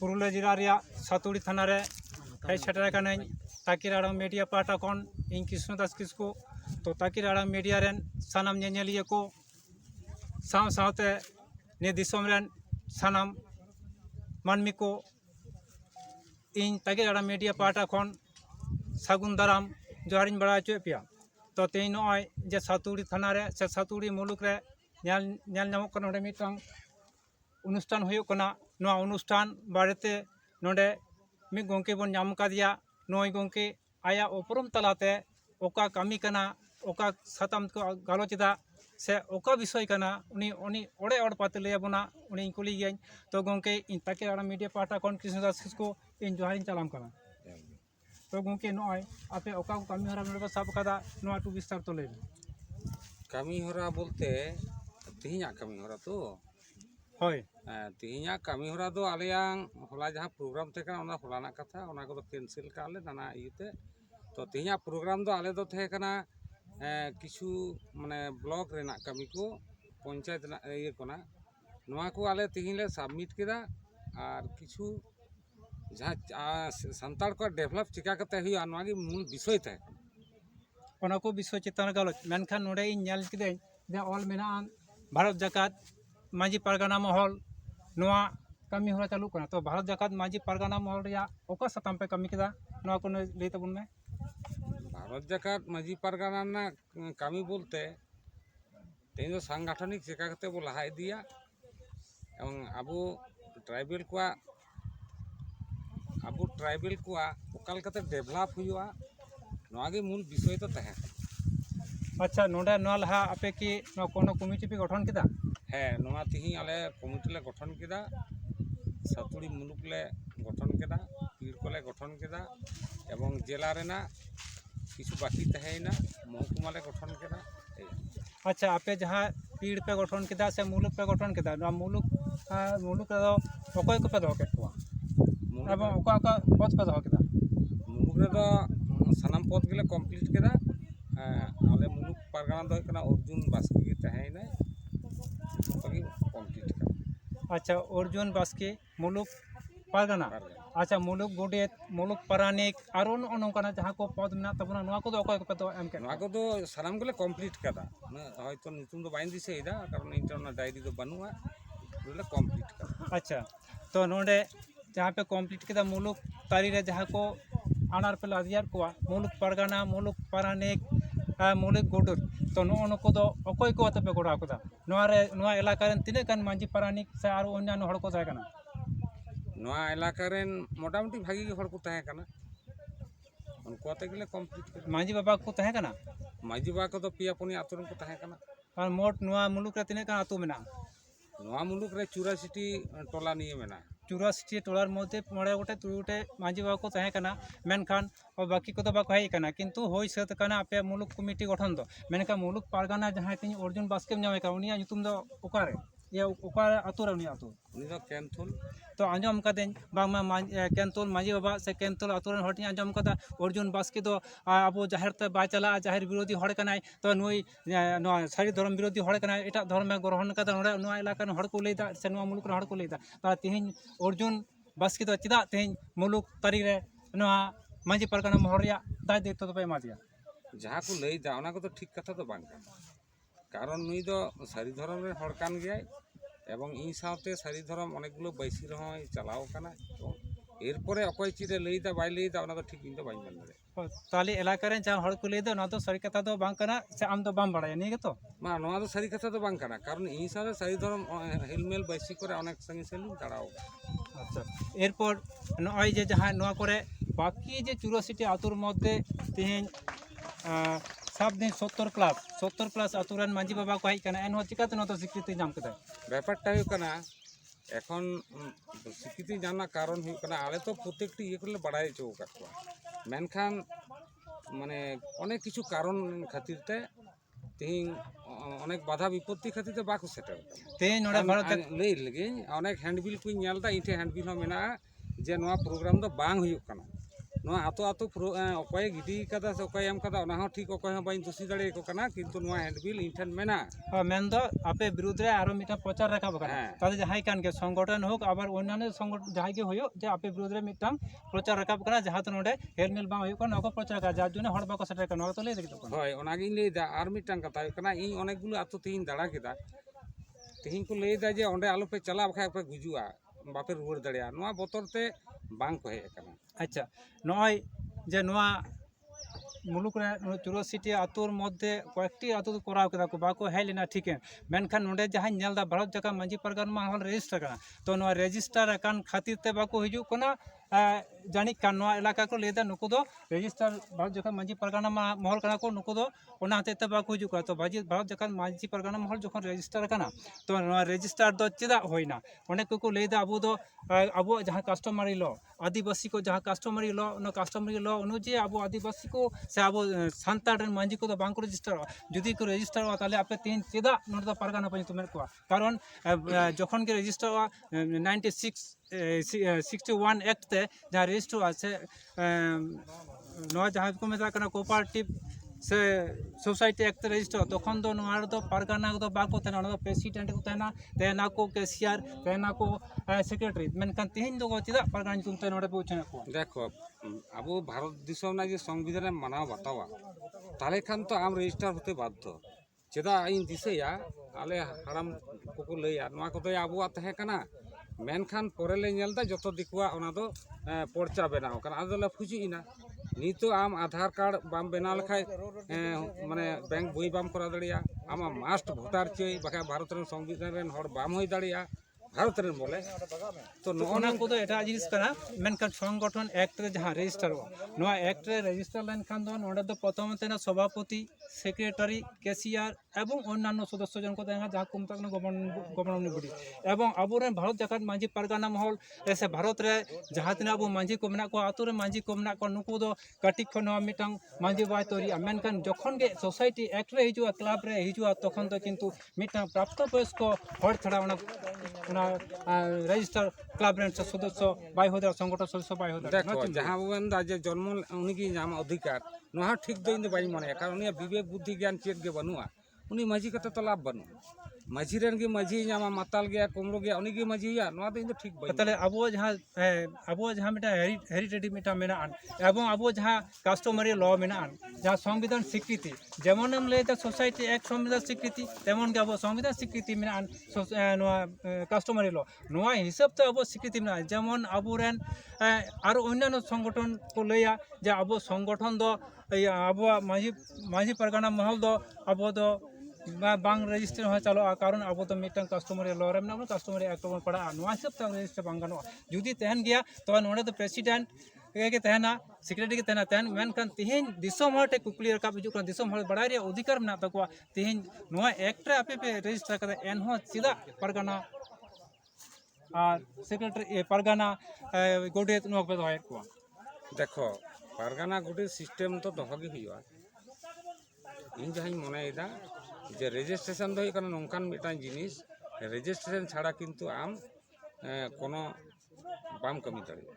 पुरुलिया जिला सतुड़ी थाना हेटरकन तकिर आड़ मीडिया पाटा खन इन कृष्ण दास किसको। तो तकिर आड़ मीडिया सामिया को। साम सनम मानमी को। इन तकिर आड़ मीडिया पाटा खन सगुन दाराम जोहार बड़ा अच्छे पे तो तेज नए जे सतुड़ी थाना से सातुड़ी मुलुक मुलूक अनुष्ठान अनुष्ठान बारेते ना मी गे बन का नई गंके आया उपरम तलाते कमी करना साम को गलोचा से विषय करना ओड़े और पाते लैबना कुली तो गंके आड़ा मीडिया पाटा खन कृष्णदास किसको इन जोहर चलाम करना तो गंके नपे कमी हरा सब का विस्तार तो लैम कमी हरा बोलते तेहना कमी हरा तो ᱦᱳᱭ ᱦᱮᱸ, ᱛᱮᱦᱮᱧᱟᱜ ᱠᱟᱹᱢᱤ ᱦᱚᱨᱟ ᱫᱚ ᱟᱞᱮᱭᱟᱜ ᱦᱚᱞᱟ ᱡᱟᱦᱟᱸ ᱯᱨᱳᱜᱨᱟᱢ ᱛᱟᱦᱮᱸ ᱠᱟᱱᱟ ᱚᱱᱟ ᱦᱚᱞᱟᱱᱟᱜ ᱠᱟᱛᱷᱟ ᱚᱱᱟ ᱠᱚᱫᱚ ᱠᱮᱱᱥᱮᱞ ᱠᱟᱜ ᱞᱮ ᱱᱟᱱᱟ ᱤᱭᱟᱹᱛᱮ ᱛᱚ ᱛᱮᱦᱮᱧᱟᱜ ᱯᱨᱳᱜᱨᱟᱢ ᱫᱚ ᱟᱞᱮ ᱫᱚ ᱛᱟᱦᱮᱸ ᱠᱟᱱᱟ ᱮᱸ, ᱠᱤᱪᱷᱩ ᱢᱟᱱᱮ ᱵᱞᱚᱠ ᱨᱮᱱᱟᱜ ᱠᱟᱹᱢᱤ ᱠᱚ ᱯᱚᱧᱪᱟᱭᱮᱛ ᱨᱮᱱᱟᱜ ᱤᱭᱟᱹ ᱠᱟᱱᱟ ᱱᱚᱣᱟ ᱠᱚ ᱟᱞᱮ ᱛᱮᱦᱮᱧ ᱞᱮ ᱥᱟᱵᱢᱤᱴ ᱠᱮᱫᱟ ᱟᱨ ᱠᱤᱪᱷᱩ ᱡᱟᱦᱟᱸ ᱪᱟ- ᱥᱟᱱᱛᱟᱲ ᱠᱚᱣᱟᱜ ᱰᱮᱵᱷᱞᱚᱯ ᱪᱤᱠᱟ ᱠᱟᱛᱮ ᱦᱩᱭᱩᱜᱼᱟ ᱱᱚᱣᱟ ᱜᱮ ᱢᱩᱞ ᱵᱤᱥᱚᱭ ᱛᱟᱦᱮᱸ ᱠᱟᱱᱟ ᱚᱱᱟ ᱠᱚ ᱵᱤᱥᱚᱭ ᱪᱮᱛᱟᱱ ᱨᱮ ᱜᱟᱞᱚᱪ ᱢᱮᱱᱠᱷᱟᱱ ᱱᱚᱰᱮ ᱤᱧ ᱧᱮᱞ ᱠᱤᱫᱟᱹᱧ ᱡᱮ ᱚᱞ ᱢᱮᱱᱟᱜᱼᱟ ᱵᱷᱟᱨᱚᱛ ᱡᱟᱠᱟᱛ माजी पारगाना महल ना कमी हो चालू करना तो भारत जाकत माजी पारगाना महल सतम पे कमी को लैताब में भारत जाकत माजी पारगाना कमी बोलते तेज सांगठनिक चेका बो लहा इदिया अब ट्राइबल को अब ट्राइबल को डेभलप होगी मूल विषय तो अच्छा ना लहा आपे कि कमिटी पे गठन किया ᱦᱮᱸ ᱱᱚᱣᱟ ᱛᱮᱦᱮᱧ ᱟᱞᱮ ᱠᱚᱢᱤᱴᱤ ᱞᱮ ᱜᱚᱴᱷᱚᱱ ᱠᱮᱫᱟ ᱥᱟᱹᱛᱩᱲᱤ ᱢᱩᱞᱩᱠ ᱞᱮ ᱜᱚᱴᱷᱚᱱ ᱠᱮᱫᱟ ᱯᱤᱲ ᱠᱚᱞᱮ ᱜᱚᱴᱷᱚᱱ ᱠᱮᱫᱟ ᱮᱵᱚᱝ ᱡᱮᱞᱟ ᱨᱮᱱᱟᱜ কিছু বাকি তাহেনা মহকুমা লে গঠন কেনা আচ্ছা আপে যাহা পীড় পে গঠন কেদা সে মুলুক পে গঠন কেদা না মুলুক মুলুক রে অকয় কো পে দহ কেকুয়া এবং অকা অকা পদ পে দহ কেদা? মুলুক রে তো সানাম পদ গলে কমপ্লিট কেদা আলে মুলুক পারগানা দহ কেনা অর্জুন বাসকি তাহেনা ᱠᱟᱱᱟ ᱚᱨᱡᱩᱱ ᱵᱟᱥᱠᱮ ᱜᱮ ᱛᱟᱦᱮᱸᱭᱮᱱᱟᱭ ᱡᱚᱛᱚ ᱜᱮ ᱠᱚᱢᱯᱞᱤᱴ ᱠᱟᱫᱟ ᱟᱪᱪᱷᱟ ᱚᱨᱡᱩᱱ ᱵᱟᱥᱠᱮ ᱢᱩᱞᱩᱠ ᱯᱟᱨᱜᱟᱱᱟ ᱯᱟᱨᱜᱟᱱᱟ ᱟᱪᱪᱷᱟ ᱢᱩᱞᱩᱠ ᱜᱚᱰᱮᱛ ᱢᱩᱞᱩᱠ ᱯᱟᱨᱟᱱᱤᱠ ᱟᱨᱚ ᱱᱚᱜᱼᱚ ᱱᱚᱝᱠᱟᱱᱟᱜ ᱡᱟᱦᱟᱸ ᱠᱚ ᱯᱚᱫ ᱢᱮᱱᱟᱜ ᱛᱟᱵᱚᱱᱟ ᱱᱚᱣᱟ ᱠᱚᱫᱚ ᱚᱠᱚᱭ ᱠᱚᱯᱮ ᱫᱚ ᱮᱢ ᱠᱮᱫ ᱱᱚᱣᱟ ᱠᱚᱣᱟ ᱠᱚᱫᱚ ᱥᱟᱱᱟᱢ ᱜᱮᱞᱮ ᱠᱚᱢᱯᱞᱤᱴ ᱠᱟᱫᱟ ᱩᱱᱟᱹᱜ ᱦᱚᱭᱛᱚ ᱧᱩᱛᱩᱢ ᱫᱚ ᱵᱟᱹᱧ ᱫᱤᱥᱟᱹᱭᱮᱫᱟ ᱠᱟᱨᱚᱱ ᱤᱧ ᱴᱷᱮᱱ ᱚᱱᱟ ᱰᱟᱭᱨᱤ ᱫᱚ ᱵᱟᱹᱱᱩᱜᱼᱟ ᱯᱩᱨᱟᱹ ᱠᱚᱢᱯᱞᱤᱴ ᱠᱟᱫᱟ ᱟᱪᱪᱷᱟ ᱛᱚ ᱱᱚᱰᱮ ᱡᱟᱦᱟᱸ ᱯᱮ ᱠᱚᱢᱯᱞᱤᱴ ᱠᱮᱫᱟ ᱢᱩᱞᱩᱠ ᱛᱟᱹᱨᱤ ᱨᱮ ᱡᱟᱦᱟᱸ ᱠᱚ ᱟᱱᱟᱨ ᱯᱮ ᱞᱟᱫᱮᱭᱟᱫ ᱠᱚᱣᱟ ᱢᱩᱞᱩᱠ ᱯᱟᱨᱜᱟᱱᱟ ᱢᱩᱞᱩᱠ ᱯᱟᱨᱟᱱᱤᱠ मूलिक गोडर तो नुकोय को हतेपे गोड़ा एलकार तक माजी पारानी से अन्न्यों एलकारें मोटामुटी भागी उनके कमप्लीट माजी बाबा को माजी बाबा को पे पनी आतुन को मोट मूलुक तीन मूलुक चूरासीटी निये नहीं चुराशी टलार मध्य मोड़े गोटे तुरुटे माजी बाबा को मेखान बाकी को बाकना कि आपे मुलुक कमिटी गठन तो मेखा मुलुक पारगाना जहाँ तीन अर्जुन बास्के उन ᱤᱭᱟᱹ ᱚᱠᱟ ᱟᱛᱳ ᱨᱮ ᱩᱱᱤ ᱟᱛᱳ ᱩᱱᱤ ᱫᱚ ᱛᱚ ᱟᱸᱡᱚᱢ ᱠᱟᱹᱫᱟᱹᱧ ᱵᱟᱝᱢᱟ ᱠᱮᱱᱛᱚᱞ ᱢᱟᱹᱡᱷᱤ ᱵᱟᱵᱟ ᱥᱮ ᱠᱮᱱᱛᱚᱞ ᱟᱛᱳ ᱨᱮᱱ ᱦᱚᱲ ᱴᱷᱮᱱ ᱟᱸᱡᱚᱢ ᱠᱟᱫᱟ ᱚᱨᱡᱩᱱ ᱵᱟᱥᱠᱮ ᱫᱚ ᱟᱵᱚ ᱡᱟᱦᱮᱨ ᱛᱮ ᱵᱟᱭ ᱪᱟᱞᱟᱜᱼᱟ ᱡᱟᱦᱮᱨ ᱵᱤᱨᱳᱫᱷᱤ ᱦᱚᱲ ᱠᱟᱱᱟᱭ ᱛᱚ ᱱᱩᱭ ᱱᱚᱣᱟ ᱥᱟᱹᱨᱤ ᱫᱷᱚᱨᱚᱢ ᱵᱤᱨᱳᱫᱷᱤ ᱦᱚᱲ ᱠᱟᱱᱟᱭ ᱮᱴᱟᱜ ᱫᱷᱚᱨᱚᱢᱮ ᱜᱨᱚᱦᱚᱱ ᱠᱟᱫᱟ ᱱᱚᱰᱮ ᱱᱚᱣᱟ ᱮᱞᱟᱠᱟ ᱨᱮᱱ ᱦᱚᱲ ᱠᱚ ᱞᱟᱹᱭᱫᱟ ᱥᱮ ᱱᱚᱣᱟ ᱢᱩᱞᱩᱠ ᱨᱮᱱ ᱦᱚᱲ ᱠᱚ ᱞᱟᱹᱭᱫᱟ ᱛᱟᱦᱚᱞᱮ ᱛᱮᱦᱮᱧ ᱚᱨᱡᱩᱱ ᱵᱟᱥᱠᱮ ᱫᱚ ᱪᱮᱫᱟᱜ ᱛᱮᱦᱮᱧ ᱢᱩᱞᱩᱠ ᱛᱟᱹᱨᱤ ᱨᱮ ᱱᱚᱣᱟ ᱢᱟᱹᱡᱷᱤ ᱯᱟᱨᱜᱟᱱᱟ ᱢᱚᱦᱚᱞ ᱨᱮᱭᱟᱜ ᱫᱟᱭ ᱫᱟᱭᱤᱛᱛᱚ ᱫᱚᱯᱮ ᱮᱢᱟ ᱡᱟᱦᱟᱸ ᱠᱚ ᱞᱟᱹᱭᱫᱟ ᱚᱱᱟ ᱠᱚᱫᱚ ᱴᱷᱤᱠ ᱠᱟᱛᱷᱟ ᱫᱚ ᱵᱟᱝ ᱠᱟᱱᱟ কারণ নুই দো সারি ধরমের রে কান গিয়াই এবং ই সাথে সারি ধরম অনেকগুলো বৈশি রহয় চালাও কানা এবং এরপরে অকয় চিরে লই দা বাই লই দা ওনা ঠিক ইন বাই মেন দে তাহলে এলাকা রে যা হর কো লই দো না তো সারি কথা তো বাং কানা সে আম তো বাম বাড়ায় নিয়ে তো মা নোয়া তো সারি কথা তো বাং কানা কারণ ই সাথে সারি ধরম হেলমেল বৈশি করে অনেক সঙ্গে সেলুন দাঁড়াও। আচ্ছা এরপর নয় যে যাহা নোয়া করে বাকি যে চুরাশিটি আতুর মধ্যে তেহেন ᱥᱟᱵᱫᱤᱱ ᱥᱚᱛᱛᱚᱨ ᱠᱞᱟᱵ ᱥᱚᱛᱛᱚᱨ ᱠᱞᱟᱵ ᱟᱛᱩᱨᱮᱱ ᱢᱟᱺᱡᱷᱤ ᱵᱟᱵᱟ ᱠᱚ ᱦᱮᱡ ᱠᱟᱱᱟ ᱮᱱᱦᱚᱸ ᱪᱤᱠᱟᱹᱛᱮ ᱱᱚᱣᱟ ᱫᱚ ᱥᱤᱠᱨᱤᱛᱤ ᱧᱟᱢ ᱠᱮᱫᱟᱭ ᱵᱮᱯᱟᱨᱴᱟ ᱦᱩᱭᱩᱜ ᱠᱟᱱᱟ ᱮᱠᱷᱚᱱ ᱥᱤᱠᱨᱤᱛᱤ ᱧᱟᱢ ᱨᱮᱱᱟᱜ ᱠᱟᱨᱚᱱ ᱦᱩᱭᱩᱜ ᱠᱟᱱᱟ ᱟᱞᱮ ᱛᱚ ᱯᱨᱚᱛᱮᱠᱴᱤ ᱤᱭᱟᱹ ᱠᱚᱨᱮᱞᱮ ᱵᱟᱲᱟᱭ ᱦᱚᱪᱚ ᱟᱠᱟᱫ ᱠᱚᱣᱟ ᱢᱮᱱᱠᱷᱟᱱ ᱢᱟᱱᱮ ᱚᱱᱮᱠ ᱠᱤᱪᱷᱩ ᱠᱟᱨᱚᱱ ᱠᱷᱟᱹᱛᱤᱨ ᱛᱮ ᱛᱮᱦᱮᱧ অনেক বাধা বিপত্তি খাতির তো বাকো সেটেল তেই নোড়া ভারত লই লগে অনেক হ্যান্ডবিল কই নেলদা ইটে হ্যান্ডবিল হো মেনা যে নোয়া প্রোগ্রাম দো বাং হুয়ুক কানা आतो आतो अकय गिदीदा से अकय ठीक अकय दोषी दाड़ेना क्यों हैंडविल इनठन में हाँ आपे विरुद्ध में प्रचार रखा हाँ जहाँ संगठन हूँ अब जहाँ जे आपे विरुद्ध में प्रचार रखा जहाँ तो ना हेलमेल बाको प्रचार जार जो बाको सेटर तो लैद हाँ लैदा कथा इन अनेकगुल तीन दाड़ा के तेहन को लैदा जे अंडे आलोपे चला बखा पे गुजुआ बापे रुआ दाड़ा बतरते अच्छा ᱠᱚ ᱦᱮᱡ मुलुक चुरासीटी आतुर मध्य कैकटी आतु तो कराव को बाको हेलना ठीक है मेखान ना जहाँ भारत जगह मांझी परगना रेजिस्टर तो रेजिस्टर खातिर बाको हजूक ᱡᱟᱹᱱᱤᱡ ᱠᱟᱱ ᱱᱚᱣᱟ ᱮᱞᱟᱠᱟ ᱠᱚ ᱞᱟᱹᱭ ᱮᱫᱟ ᱱᱩᱠᱩ ᱫᱚ ᱨᱮᱡᱤᱥᱴᱟᱨ ᱵᱷᱟᱨᱚᱛ ᱡᱚᱠᱷᱚᱱ ᱢᱟᱹᱡᱷᱤ ᱯᱟᱨᱜᱟᱱᱟ ᱢᱚᱦᱚᱞ ᱠᱟᱱᱟ ᱠᱚ ᱱᱩᱠᱩ ᱫᱚ ᱚᱱᱟ ᱦᱚᱛᱮᱡ ᱛᱮ ᱵᱟᱠᱚ ᱦᱤᱡᱩᱜ ᱠᱟᱱᱟ ᱛᱚ ᱵᱷᱟᱹᱡᱤ ᱵᱷᱟᱨᱚᱛ ᱡᱚᱠᱷᱚᱱ ᱢᱟᱹᱡᱷᱤ ᱯᱟᱨᱜᱟᱱᱟ ᱢᱚᱦᱚᱞ ᱡᱚᱠᱷᱚᱱ ᱨᱮᱡᱤᱥᱴᱟᱨ ᱠᱟᱱᱟ ᱛᱚ ᱱᱚᱣᱟ ᱨᱮᱡᱤᱥᱴᱟᱨ ᱫᱚ ᱪᱮᱫᱟᱜ ᱦᱩᱭᱱᱟ ᱚᱱᱮᱠ ᱠᱚᱠᱚ ᱞᱟᱹᱭ ᱮᱫᱟ ᱟᱵᱚ ᱫᱚ ᱟᱵᱚᱣᱟᱜ ᱡᱟᱦᱟᱸ ᱠᱟᱥᱴᱚᱢᱟᱨᱤ ᱞᱚ ᱟᱹᱫᱤᱵᱟᱹᱥᱤ ᱠᱚ ᱡᱟᱦᱟᱸ ᱠᱟᱥᱴᱚᱢᱟᱨᱤ ᱞᱚ ᱚᱱᱟ ᱠᱟᱥᱴᱚᱢᱟᱨᱤ ᱞᱚ ᱚᱱᱩᱡᱟᱭᱤ ᱟᱵᱚ ᱟᱹᱫᱤᱵᱟᱹᱥᱤ ᱠᱚ ᱥᱮ ᱟᱵᱚ ᱥᱟᱱᱛᱟᱲ ᱨᱮᱱ ᱢᱟᱹᱡᱷᱤ ᱠᱚᱫᱚ ᱵᱟᱝᱠᱚ ᱨᱮᱡᱤᱥᱴᱟᱨᱚᱜᱼᱟ ᱡᱩᱫᱤ ᱠᱚ ᱨᱮᱡᱤᱥᱴᱟᱨᱚᱜᱼᱟ ᱛᱟᱦᱚᱞᱮ ᱟᱯᱮ ᱛᱮᱦᱮᱧ ᱪᱮᱫᱟᱜ ᱱᱚᱰᱮ ᱫᱚ ᱯᱟᱨᱜᱟᱱᱟ ᱠᱚ ᱧᱩᱛᱩᱢᱮᱫ ᱠᱚᱣᱟ ᱠᱟᱨᱚᱱ ᱡᱚᱠᱷᱚᱱ ᱜᱮ ᱨᱮᱡᱤᱥᱴᱟᱨᱚᱜᱼᱟ ninety six sixty one act ᱛᱮ ᱡᱟᱦᱟᱸ ᱞᱤᱥᱴ ᱟᱪᱷᱮ ᱱᱚᱣᱟ ᱡᱟᱦᱟᱸ ᱠᱚ ᱢᱮᱛᱟᱜ ᱠᱟᱱᱟ ᱠᱳᱯᱟᱨᱮᱴᱤᱵ ᱥᱮ ᱥᱳᱥᱟᱭᱴᱤ ᱮᱠᱴ ᱨᱮᱡᱤᱥᱴᱟᱨ ᱛᱚᱠᱷᱚᱱ ᱫᱚ ᱱᱚᱣᱟ ᱨᱮᱫᱚ ᱯᱟᱨᱜᱟᱱᱟ ᱫᱚ ᱵᱟᱠᱚ ᱛᱟᱦᱮᱱᱟ ᱚᱱᱟ ᱫᱚ ᱯᱨᱮᱥᱤᱰᱮᱱᱴ ᱠᱚ ᱛᱟᱦᱮᱱᱟ ᱛᱟᱦᱮᱱᱟ ᱠᱚ ᱠᱮᱥᱤᱭᱟᱨ ᱛᱟᱦᱮᱱᱟ ᱠᱚ ᱥᱮᱠᱨᱮᱴᱟᱨᱤ ᱢᱮᱱᱠᱷᱟᱱ ᱛᱮᱦᱮᱧ ᱫᱚ ᱪᱮᱫᱟᱜ ᱯᱟᱨᱜᱟᱱᱟ ᱧᱩᱛᱩᱢ ᱛᱮ ᱱᱚᱰᱮ ᱵᱚ ᱩᱪᱷᱟᱹᱱᱮᱫ ᱠᱚᱣᱟ ᱫᱮᱠᱷᱚ ᱟᱵᱚ ᱵᱷᱟᱨᱚᱛ ᱫᱤᱥᱚᱢ ᱨᱮᱱᱟᱜ ᱡᱮ ᱥᱚᱝᱵᱤᱫᱷᱟᱱᱮ ᱢᱟᱱᱟᱣ ᱵᱟᱛᱟᱣᱟ ᱛᱟᱦᱚᱞᱮ ᱠᱷᱟᱱ ᱛᱚ ᱟᱢ ᱨᱮᱡᱤᱥᱴᱟᱨ ᱦᱚᱛᱮ ᱵᱟᱫᱽᱫᱷᱚ ᱪᱮᱫᱟᱜ ᱤᱧ ᱫᱤᱥᱟᱹᱭᱟ ᱟᱞᱮ ᱦᱟᱲᱟᱢ ᱠᱚᱠᱚ ᱞᱟᱹᱭᱟ ᱱᱚᱣᱟ ᱠᱚᱫᱚ ᱟᱵᱚᱣᱟᱜ ᱛᱟᱦᱮᱸ ᱠᱟᱱᱟ ᱢᱮᱱᱠᱷᱟᱱ ᱯᱚᱨᱮᱞᱮ ᱧᱮᱞᱫᱟ ᱡᱚᱛᱚ ᱫᱤᱠᱩᱣᱟᱜ ᱚᱱᱟ ᱫᱚ ᱯᱚᱨᱪᱟ ᱵᱮᱱᱟᱣ ᱟᱠᱟᱱᱟ ᱟᱫᱚᱞᱮ ᱯᱷᱩᱪᱤᱜᱼᱮᱱᱟ ᱱᱤᱛᱚᱜ ᱟᱢ ᱟᱫᱷᱟᱨ ᱠᱟᱨᱰ ᱵᱟᱢ ᱵᱮᱱᱟᱣ ᱞᱮᱠᱷᱟᱡ ᱢᱟᱱᱮ ᱵᱮᱝᱠ ᱵᱳᱭ ᱵᱟᱢ ᱠᱚᱨᱟᱣ ᱫᱟᱲᱮᱭᱟᱜᱼᱟ ᱟᱢᱟᱜ ᱢᱟᱥᱴ ᱵᱷᱳᱴᱟᱨ ᱪᱟᱹᱭ ᱵᱟᱠᱷᱟᱡ ᱵᱷᱟᱨᱚᱛ ᱨᱮᱱ ᱥᱚᱝᱵᱤᱫᱷᱟᱱ ᱨᱮᱱ ᱦᱚᱲ ᱵᱟᱢ ᱦᱩᱭ ᱫᱟᱲᱮᱭᱟᱜᱼᱟ ᱵᱷᱟᱨᱚᱛ ᱨᱮᱱ ᱵᱚᱞᱮ ᱛᱚ ᱱᱚᱜᱼᱚᱱᱟ ᱠᱚᱫᱚ ᱮᱴᱟᱜ ᱡᱤᱱᱤᱥ ᱠᱟᱱᱟ ᱢᱮᱱᱠᱷᱟᱱ ᱥᱚᱝᱜᱚᱴᱷᱚᱱ ᱮᱠᱴ ᱨᱮ ᱡᱟᱦᱟᱸ ᱨᱮᱡᱤᱥᱴᱟᱨᱚᱜᱼᱟ ᱱᱚᱣᱟ ᱮᱠᱴ ᱨᱮ ᱨᱮᱡᱤᱥᱴᱟᱨ ᱞᱮᱱᱠᱷᱟᱱ ᱫᱚ ᱱᱚᱰᱮ ᱫᱚ ᱯᱨᱚᱛᱷᱚᱢᱚᱛᱮ ᱥᱚᱵᱷᱟᱯᱚᱛᱤ সেক্রেটারি কেসিআর এবং অন্যান্য সদস্যজন কো দেখা যা কম তাক গভর্নিং বডি এবং আবুরে ভারত জাকাত মাঝি পারগানা মহল সে ভারত রে যাহা তিনা আবু মাঝি কো মেনা কো আতুরে মাঝি কো মেনা কো নুকু দো কাটি খন মিটাং মাঝি বাই তরি। মেনকান যখন গে সোসাইটি এক্ট রে হিজুয়া ক্লাব রে হিজুয়া তখন তো কিন্তু মিটাং প্রাপ্ত বয়স্ক হর ছাড়া অনা রেজিস্টার ক্লাব রেন্টের সদস্য বাইহদার সংগঠন সদস্য বাইহদার। যাহা যে জন্ম উনি নাম অধিকার? নহা ঠিক দই বাই মনে কারণ বিবেক বুদ্ধি জ্ঞান চেত গে বানুয়া। উনি মাঝি কথা তো লাভ বানু ᱢᱟᱹᱡᱷᱤ ᱨᱮᱱ ᱜᱮ ᱢᱟᱹᱡᱷᱤ ᱧᱟᱢᱟ ᱢᱟᱛᱟᱞ ᱜᱮᱭᱟ ᱠᱚᱢᱲᱚ ᱜᱮᱭᱟ ᱩᱱᱤ ᱜᱮ ᱱᱚᱣᱟ ᱫᱚ ᱤᱧ ᱴᱷᱤᱠ ᱵᱟᱹᱧ ᱟᱵᱚ ᱡᱟᱦᱟᱸ ᱟᱵᱚ ᱡᱟᱦᱟᱸ ᱢᱤᱫᱴᱟᱝ ᱦᱮᱨᱤᱴᱮᱡ ᱢᱤᱫᱴᱟᱝ ᱢᱮᱱᱟᱜᱼᱟ ᱮᱵᱚᱝ ᱟᱵᱚ ᱡᱟᱦᱟᱸ ᱠᱟᱥᱴᱚᱢᱟᱨᱤ ᱞᱚ ᱢᱮᱱᱟᱜᱼᱟ ᱡᱟᱦᱟᱸ ᱥᱚᱝᱵᱤᱫᱷᱟᱱ ᱥᱤᱠᱨᱤᱛᱤ ᱡᱮᱢᱚᱱᱮᱢ ᱞᱟᱹᱭᱫᱟ ᱥᱳᱥᱟᱭᱴᱤ ᱮᱠ ᱥᱚᱝᱵᱤᱫᱷᱟᱱ ᱥᱤᱠᱨᱤᱛᱤ ᱛᱮᱢᱚᱱ ᱜᱮ ᱟᱵᱚ ᱥᱚᱝᱵᱤᱫᱷᱟᱱ ᱥᱤᱠᱨᱤᱛᱤ ᱢᱮᱱᱟᱜᱼᱟ ᱱᱚᱣᱟ ᱠᱟᱥᱴᱚᱢᱟᱨᱤ ᱞᱚ ᱱᱚᱣᱟ ᱦᱤᱥᱟᱹᱵ ᱛᱮ ᱟᱵᱚ ᱥᱤᱠᱨᱤᱛᱤ ᱢᱮᱱᱟᱜᱼᱟ ᱡᱮᱢᱚᱱ ᱟᱵᱚᱨᱮᱱ ᱟᱨᱚ ᱚᱱᱱᱟᱱᱚ ᱥᱚᱝᱜᱚᱴᱷᱚᱱ ᱠᱚ ᱞᱟᱹᱭᱟ ᱡᱮ ᱟᱵᱚ ᱥᱚᱝᱜᱚᱴᱷᱚᱱ ᱫᱚ ᱟᱵᱚᱣᱟᱜ ᱢᱟᱺᱡᱷᱤ ᱢᱟᱺᱡᱷᱤ ᱯᱟᱨᱜᱟᱱᱟ ᱢᱚᱦᱚᱞ ᱫᱚ ᱟᱵᱚ ᱫᱚ बांग रेजिस्टर हो चलो कारण अब तो मिट्टन कस्टमर लॉ रहे कस्टमर एक्ट बन पड़ा ना हिसाब से रेजिस्टर बागान जुदी तहन गया तब तो ना प्रेसिडेंट तहना सेक्रेटरी तहना कुकली रहा हजूक बड़ा अधिकार मेरा तक तेहन ना एक्ट पे रेजिस्टर कर एन चेदा पारगाना और सेक्रेटरी परगना गोडे पे दवा देखो पारगाना गोडे सिसटेम तो दहगे इन जहाँ मनाएँ ᱡᱮ ᱨᱮᱡᱤᱥᱴᱨᱮᱥᱚᱱ ᱫᱚ ᱦᱩᱭᱩᱜ ᱠᱟᱱᱟ ᱱᱚᱝᱠᱟᱱ ᱢᱤᱫᱴᱟᱱ ᱡᱤᱱᱤᱥ ᱨᱮᱡᱤᱥᱴᱨᱮᱥᱚᱱ ᱪᱷᱟᱲᱟ ᱠᱤᱱᱛᱩ ᱟᱢ ᱠᱳᱱᱳ ᱵᱟᱢ ᱠᱟᱹᱢᱤ ᱫᱟᱲᱮᱭᱟᱜᱼᱟ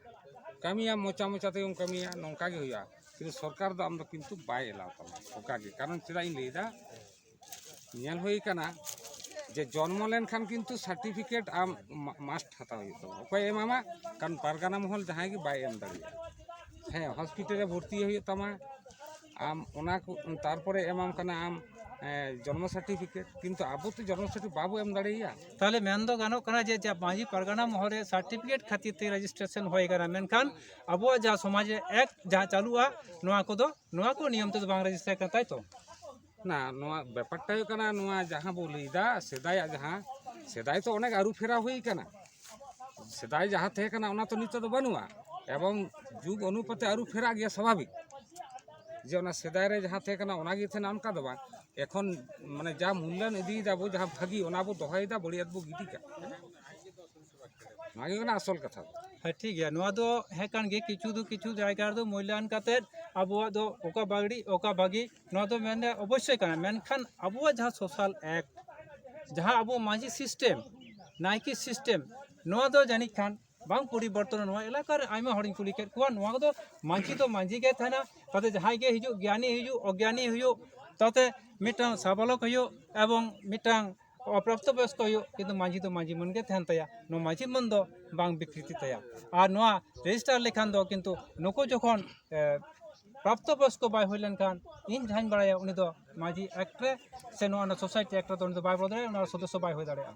ᱠᱟᱹᱢᱤᱭᱟᱢ ᱢᱚᱪᱟ ᱢᱚᱪᱟ ᱛᱮᱜᱮᱢ ᱠᱟᱹᱢᱤᱭᱟ ᱱᱚᱝᱠᱟ ᱜᱮ ᱦᱩᱭᱩᱜᱼᱟ কিন্তু সরকার তো আমরা কিন্তু বাই এলাও তালাম ওকাকে কারণ চেদাই লেদা নেল হয়ে কানা যে জন্ম লেনখান কিন্তু সার্টিফিকেট আম মাস্ট হাতা হয়ে তো ওকে এম আমা কারণ পারগানা মহল যাহাই কি বাই এম দাঁড়িয়ে হ্যাঁ হসপিটালে ভর্তি হয়ে তামা আম ওনা তারপরে এমাম কানা আম जन्म सार्टिफिकेट किंतु अब तो जन्म सार्टिफिकेट बाबू एम दाड़ेया। ताले मेन दो गानो करा जे जा माजी परगना मोहरे सार्टिफिकेट खातिर ते रजिस्ट्रेशन होय करा मेनखान अब जा समाज एक जा चालू आ नोआ को दो नोआ को नियम तो बांग रजिस्टर करताय तो। ना नोआ बेपटाय करा हाँ। तो अनेक आरु फेरा होई कना सेदाय जहाँ थे कना ओना तो नित तो बनुआ। एवं जुग अनुपते आरु फेरा स्वाभाविक जे ओना सेदाय रे जहाँ थे कना ओना गी नाम का दबा। এখন মানে যা মূল্যায়ন এদি যাব, যা ভাগি অনাবো, দহাই দা বড়ি আদবো গিটিকা মাগে না আসল কথা? হ্যাঁ ঠিক আছে। নোয়া দো হ্যাঁ কান গে কিছু দো কিছু জায়গার দো মূল্যায়ন কাতে আবুয়া দো ওকা বাগড়ি, ওকা বাগি। নোয়া দো মেনে অবশ্যই কানা মেনখান আবুয়া যা সোশ্যাল অ্যাক্ট যা আবু মাঝি সিস্টেম নাইকি সিস্টেম নোয়া দো জানি খান, বাং পরিবর্তন নোয়া। এলাকার আইমা হরিং কুলি কেট কোয়া, নোয়া দো মাঝি তো মাঝি গে থানা, তাতে যাহাই গে হিজু, জ্ঞানী হিজু, অজ্ঞানী হিজু ᱛᱟᱛᱮ ᱢᱤᱫᱴᱟᱝ ᱥᱟᱵᱟᱞᱚᱠ ᱦᱩᱭᱩᱜ ᱮᱵᱚᱝ ᱢᱤᱫᱴᱟᱝ ᱚᱯᱨᱟᱯᱛᱚ ᱵᱚᱭᱚᱥᱠᱚ ᱦᱩᱭᱩᱜ ᱠᱤᱱᱛᱩ ᱢᱟᱺᱡᱷᱤ ᱫᱚ ᱢᱟᱺᱡᱷᱤ ᱢᱟᱹᱱ ᱜᱮ ᱛᱟᱦᱮᱱ ᱛᱟᱭᱟ ᱱᱚᱣᱟ ᱢᱟᱺᱡᱷᱤ ᱢᱟᱹᱱ ᱫᱚ ᱵᱟᱝ ᱵᱤᱠᱨᱤᱛᱤ ᱛᱟᱭᱟ ᱟᱨ ᱱᱚᱣᱟ ᱨᱮᱡᱤᱥᱴᱟᱨ ᱞᱮᱠᱷᱟᱱ ᱫᱚ ᱠᱤᱱᱛᱩ ᱱᱩᱠᱩ ᱡᱚᱠᱷᱚᱱ ᱯᱨᱟᱯᱛᱚ ᱵᱚᱭᱚᱥᱠᱚ ᱵᱟᱭ ᱦᱩᱭ ᱞᱮᱱᱠᱷᱟᱱ ᱤᱧ ᱡᱟᱦᱟᱸᱧ ᱵᱟᱲᱟᱭᱟ ᱩᱱᱤ ᱫᱚ ᱢᱟᱺᱡᱷᱤ ᱮᱠᱴ ᱨᱮ ᱥᱮ ᱱᱚᱣᱟ ᱚᱱᱟ ᱥᱳᱥᱟᱭᱴᱤ ᱮᱠᱴ ᱨᱮᱫᱚ ᱩᱱᱤ ᱫᱚ ᱵᱟᱭ ᱵᱚᱞ ᱫᱟᱲᱮᱭᱟᱜᱼᱟ ᱚᱱᱟ ᱥᱚᱫᱚᱥᱥᱚ ᱵᱟᱭ ᱦᱩᱭ ᱫᱟᱲᱮᱭᱟᱜᱼᱟ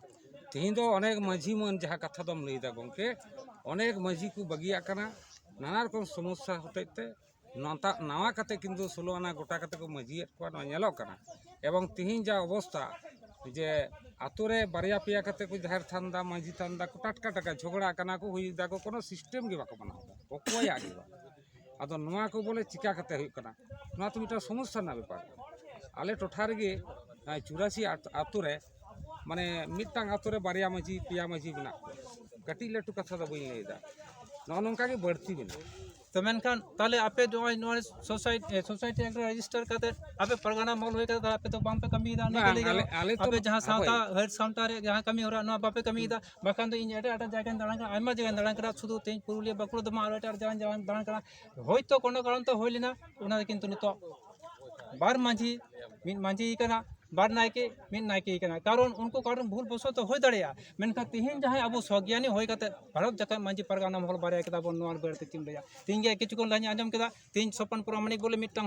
ᱛᱮᱦᱮᱧ ᱫᱚ ᱚᱱᱮᱠ ᱢᱟᱺᱡᱷᱤ ᱢᱟᱹᱱ ᱡᱟᱦᱟᱸ ᱠᱟᱛᱷᱟ ᱫᱚᱢ ᱞᱟᱹᱭᱫᱟ ᱜᱚᱢᱠᱮ অনেক ᱢᱟᱺᱡᱷᱤ ᱠᱚ ᱵᱟᱹᱜᱤᱭᱟᱜ ᱠᱟᱱᱟ নানা রকম সমস্যা হতেতে ᱱᱟᱣᱟ ᱠᱟᱛᱮ ᱠᱤᱱᱛᱩ ᱥᱳᱞᱳ ᱟᱱᱟ ᱜᱚᱴᱟ ᱠᱟᱛᱮ ᱠᱚ ᱢᱟᱹᱡᱷᱤᱭᱮᱫ ᱠᱚᱣᱟ ᱱᱚᱣᱟ ᱧᱮᱞᱚᱜ ᱠᱟᱱᱟ ᱮᱵᱚᱝ ᱛᱤᱦᱤᱧ ᱡᱟ ᱚᱵᱚᱥᱛᱟ ᱡᱮ ᱟᱛᱳᱨᱮ ᱵᱟᱨᱭᱟ ᱯᱮᱭᱟ ᱠᱟᱛᱮ ᱠᱚ ᱡᱟᱦᱮᱨ ᱛᱷᱟᱱ ᱫᱟ ᱢᱟᱹᱡᱷᱤ ᱛᱷᱟᱱ ᱫᱟ ᱠᱚ ᱴᱟᱴᱠᱟ ᱴᱟᱴᱠᱟ ᱡᱷᱚᱜᱽᱲᱟ ᱠᱟᱱᱟ ᱠᱚ ᱦᱩᱭ ᱫᱟᱠᱚ ᱠᱳᱱᱳ ᱥᱤᱥᱴᱮᱢ ᱜᱮ ᱵᱟᱠᱚ ᱵᱮᱱᱟᱣ ᱮᱫᱟ ᱚᱠᱚᱭᱟᱜ ᱜᱮ ᱵᱟᱝ ᱟᱫᱚ ᱱᱚᱣᱟ ᱠᱚ ᱵᱚᱞᱮ ᱪᱤᱠᱟ ᱠᱟᱛᱮ ᱦᱩᱭᱩᱜ ᱠᱟᱱᱟ ᱱᱚᱣᱟ ᱛᱚ ᱢᱤᱫᱴᱟᱝ ᱥᱚᱢᱚᱥᱥᱟ ᱨᱮᱱᱟᱜ ᱵᱮᱯᱟᱨ ᱟᱞᱮ ᱴᱚᱴᱷᱟ ᱨᱮᱜᱮ ᱪᱩᱨᱟᱥᱤ ᱟᱛᱳᱨᱮ ᱢᱟᱱᱮ ᱢᱤᱫᱴᱟᱝ ᱟᱛᱳᱨᱮ ᱵᱟᱨᱭᱟ ᱢᱟᱹᱡᱷᱤ ᱯᱮᱭᱟ ᱢᱟᱹᱡᱷᱤ ᱢᱮᱱᱟᱜ ᱠᱚᱣᱟ ᱠᱟᱹᱴᱤᱡ ᱞᱟᱹᱴᱩ ᱠᱟᱛᱷᱟ ᱫᱚ ᱵᱟᱹᱧ ᱞᱟᱹᱭ ᱮᱫᱟ ᱱᱚᱜᱼᱚ ᱱᱚᱝᱠᱟ ᱜᱮ ᱵᱟᱹᱲᱛᱤ ᱢᱮᱱᱟᱜᱼᱟ तो मेखान आप सोसाइटी रेजिस्टर करते आप परगना मल होते आप तो बापे कमी आप सांता हर सामता कमी बापे कमी बाखान तो एट एट जगह दाड़ा जगह दाड़ा शुद्ध तेज पुरुलिया बाकुड़ा दो आरोप जगह जगह दाड़ा हई तो कारण तो होना क्योंकि नित बार माझी मिट माझी बार नायके मिन नायके कारण उनको कारण भूल बसो तो हो दाखा तेहन जहाँ अब सज्ञानी हो भारत जाका मांझी पारगाना हल बारे बन बार तीन बजे तीन किचुक आज़म के तीन सपन प्रमाणिक बोले मिट्टा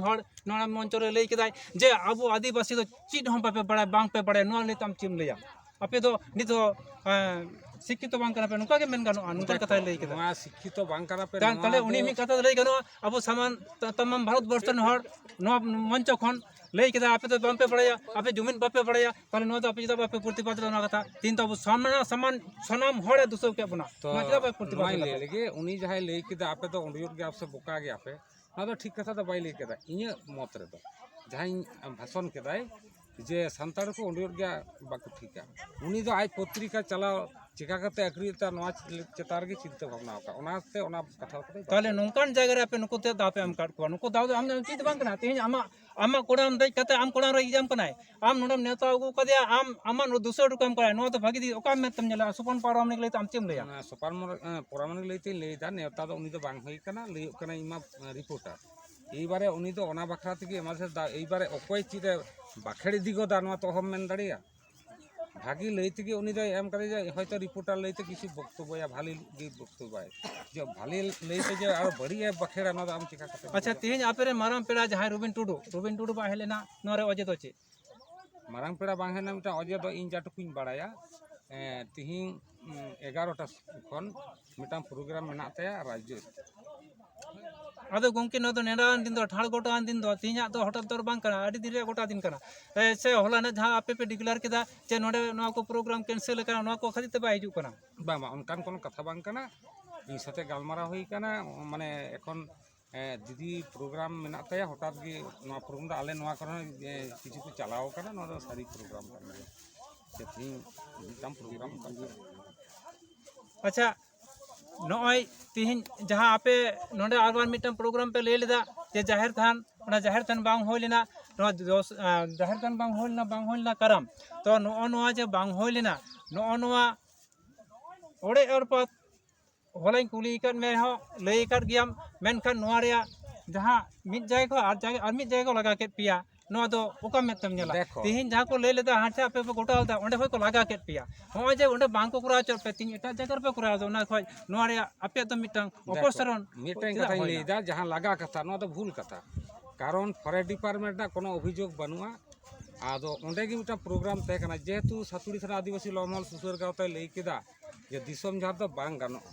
मंच में लैक जे अब आदिवासी तो चीज़ हम पे बड़ा बांग बड़ा नीत चीम लैया तो नीत शिक्षित पे नुका के मेन गानुआ नुका कथा लेके मा शिक्षित बांकना पे ताले उनी मी कथा लेके नो अब समान तमाम भारत वर्ष हर नो मंच खन लई किदा आपे तो बापे पड़या आपे ज़मीन बापे पड़या पर तो आपे जिदा बापे पूर्ति पात्र कथा तीन तो सामना सामान सनाम होड़े दूसरो के बना तो जिदा बापे पूर्ति पात्र ले तो तो आपसे बुका गया आपे। हाँ तो ठीक कथा तो बाई लई किदा इने मत रे भाषण किदाय जे सानताड़ को उंडियो के बाको ठीका उनी तो आज पत्रिका चलाओ चिका करते ᱛᱟ ᱱᱚᱣᱟ ᱪᱮᱛᱟᱱ ᱨᱮᱜᱮ ᱪᱤᱱᱛᱟᱹ ᱵᱷᱟᱵᱱᱟ ᱟᱠᱟᱫ ᱚᱱᱟᱛᱮ ᱚᱱᱟ दावे ᱠᱟᱛᱮ ᱛᱟᱦᱞᱮ ᱱᱚᱝᱠᱟᱱ ᱡᱟᱭᱜᱟ ᱨᱮ ᱟᱯᱮ આમાં કોડામ દઈ કતે આમ કોડામ રો એક્ઝામ કનાય આમ નોડમ નેતા ઉગો કદે આમ આમાં નો દુસરો કામ કરાય નો તો ભાગી દી ઓકામ મે તમને લા સુપન પારો આમને લઈ તો આમ ચેમ લઈ આ સુપન પોરામને લઈ તે લઈ દા નેતા તો ઉની તો બાંગ હઈ કના લઈ કના ઇમા રિપોર્ટર এইবারে উনি তো অনা বাখরা থেকে আমাদের এইবারে অকয় চিতে বাখেড়ি দিগো দানোয়া ভাগি লইতে গিয়ে উনি যাই এমকারে যায় হয়তো রিপোর্টার লইতে কিছু বক্তব্য ইয়া ভালি গিয়ে বক্তব্য আয় যে ভালি লইতে যে আর বড়ি বখেরা না আম চিকা করতে আচ্ছা তিন আপেরে মারাম পেড়া যাহাই রুবিন টুডু। রুবিন টুডু বা হেলে না নরে অজেত আছে মারাম পেড়া বাং হেনা মিটা অজে অজেত ইন জাটুকুইন বাড়ায়া তিহিন এগারোটা খন মিটাম প্রোগ্রাম মেনা তায়া রাজ্য अब गमे नेंडान दिन ठाड़ गोटा दिन तीन हटा दर बाकी दिन गोटा दिन से हला जहाँ आपे पे डिक्लेयर के चे ना प्रोग्राम कैंसल खादी तब हजू बनकान कथा बनते गलमारा होना मैं एन दीदी प्रोग्राम मेहता हटात प्रोग्राम आल कि चलाव सारी प्रोग्राम प्रोग्राम अच्छा ᱱᱚᱜᱼᱚᱭ ᱛᱤᱦᱤᱧ ᱡᱟᱦᱟᱸ ᱟᱯᱮ ᱱᱚᱰᱮ ᱟᱨᱵᱟᱨ ᱢᱤᱫᱴᱟᱝ ᱯᱨᱳᱜᱨᱟᱢ ᱯᱮ ᱞᱟᱹᱭ ᱞᱮᱫᱟ ᱡᱮ ᱡᱟᱦᱮᱨ ᱛᱷᱟᱱ ᱚᱱᱟ ᱡᱟᱦᱮᱨ ᱛᱷᱟᱱ ᱵᱟᱝ ᱦᱩᱭ ᱞᱮᱱᱟ ᱱᱚᱣᱟ ᱡᱟᱦᱮᱨ ᱛᱷᱟᱱ ᱵᱟᱝ ᱦᱩᱭ ᱞᱮᱱᱟ ᱵᱟᱝ ᱦᱩᱭ ᱞᱮᱱᱟ ᱠᱟᱨᱟᱢ ᱛᱚ ᱱᱚᱜᱼᱚ ᱱᱚᱣᱟ ᱡᱮ ᱵᱟᱝ ᱦᱩᱭ ᱞᱮᱱᱟ ᱱᱚᱜᱼᱚ ᱱᱚᱣᱟ ᱚᱲᱮᱡ ᱚᱨᱯᱟᱛ ᱦᱚᱞᱟᱧ ᱠᱩᱞᱤ ᱟᱠᱟᱫ ᱢᱮ ᱨᱮᱦᱚᱸ ᱞᱟᱹᱭ ᱟᱠᱟᱫ ᱜᱮᱭᱟᱢ ᱢᱮᱱᱠᱷᱟᱱ ᱱᱚᱣᱟ ᱨᱮᱭᱟᱜ ᱡᱟᱦᱟᱸ ᱢᱤᱫ ᱡᱟᱭᱜᱟ ᱟᱨ ᱡᱟᱭᱜᱟ ᱟᱨ ᱢᱤᱫ ᱡᱟᱭᱜᱟ ᱞᱟᱜᱟ ᱠᱮᱫ ᱯᱮᱭᱟ ᱱᱚᱣᱟ ᱫᱚ ᱚᱠᱟ ᱢᱮᱫᱛᱮᱢ ᱧᱮᱞᱟ ᱛᱮᱦᱮᱧ ᱡᱟᱦᱟᱸ ᱠᱚ ᱞᱟᱹᱭ ᱞᱮᱫᱟ ᱦᱟᱱᱛᱮ ᱟᱯᱮ ᱯᱮ ᱜᱚᱴᱟ ᱞᱮᱫᱟ ᱚᱸᱰᱮ ᱠᱷᱚᱡ ᱠᱚ ᱞᱟᱜᱟ ᱠᱮᱫ ᱯᱮᱭᱟ ᱱᱚᱜᱼᱚᱭ ᱡᱮ ᱚᱸᱰᱮ ᱵᱟᱝ ᱠᱚ ᱠᱚᱨᱟᱣ ᱦᱚᱪᱚ ᱯᱮ ᱛᱤᱧ ᱮᱴᱟᱜ ᱡᱟᱭᱜᱟ ᱨᱮᱯᱮ ᱠᱚᱨᱟᱣ ᱮᱫᱟ ᱚᱱᱟ ᱠᱷᱚᱡ ᱱᱚᱣᱟ ᱨᱮᱭᱟᱜ ᱟᱯᱮᱭᱟᱜ ᱫᱚ ᱢᱤᱫᱴᱟᱝ ᱚᱯᱚᱥᱚᱨᱚᱱ ᱢᱤᱫᱴᱟᱝ ᱠᱟᱛᱷᱟᱧ ᱞᱟᱹᱭᱫᱟ ᱡᱟᱦᱟᱸ ᱞᱟᱜᱟ ᱠᱟᱛᱷᱟ ᱱᱚᱣᱟ ᱫᱚ ᱵᱷᱩᱞ ᱠᱟᱛᱷᱟ ᱠᱟᱨᱚᱱ ᱯᱷᱚᱨᱮᱥᱴ ᱰᱤᱯᱟᱨᱴᱢᱮᱱᱴ ᱨᱮᱱᱟᱜ ᱠᱳᱱᱳ ᱚᱵᱷᱤᱡᱳᱜᱽ ᱵᱟᱹᱱᱩᱜᱼᱟ ᱟᱫᱚ ᱚᱸᱰᱮ ᱜᱮ ᱢᱤᱫᱴᱟᱝ ᱯᱨᱳᱜᱨᱟᱢ ᱛᱟᱦᱮᱸ ᱠᱟᱱᱟ ᱡᱮᱦᱮᱛᱩ ᱥᱟᱛᱩᱲᱤ ᱛᱷᱟᱱᱟ ᱟᱹᱫᱤᱵᱟᱹᱥᱤ ᱞᱚᱢᱚᱞ ᱥᱩᱥᱟᱹᱨ ᱜᱟᱶᱛᱟᱭ ᱞᱟᱹᱭ ᱠᱮᱫᱟ ᱡᱮ ᱫᱤᱥᱚᱢ ᱡᱷᱟᱲ ᱫᱚ ᱵᱟᱝ ᱜᱟᱱᱚᱜᱼᱟ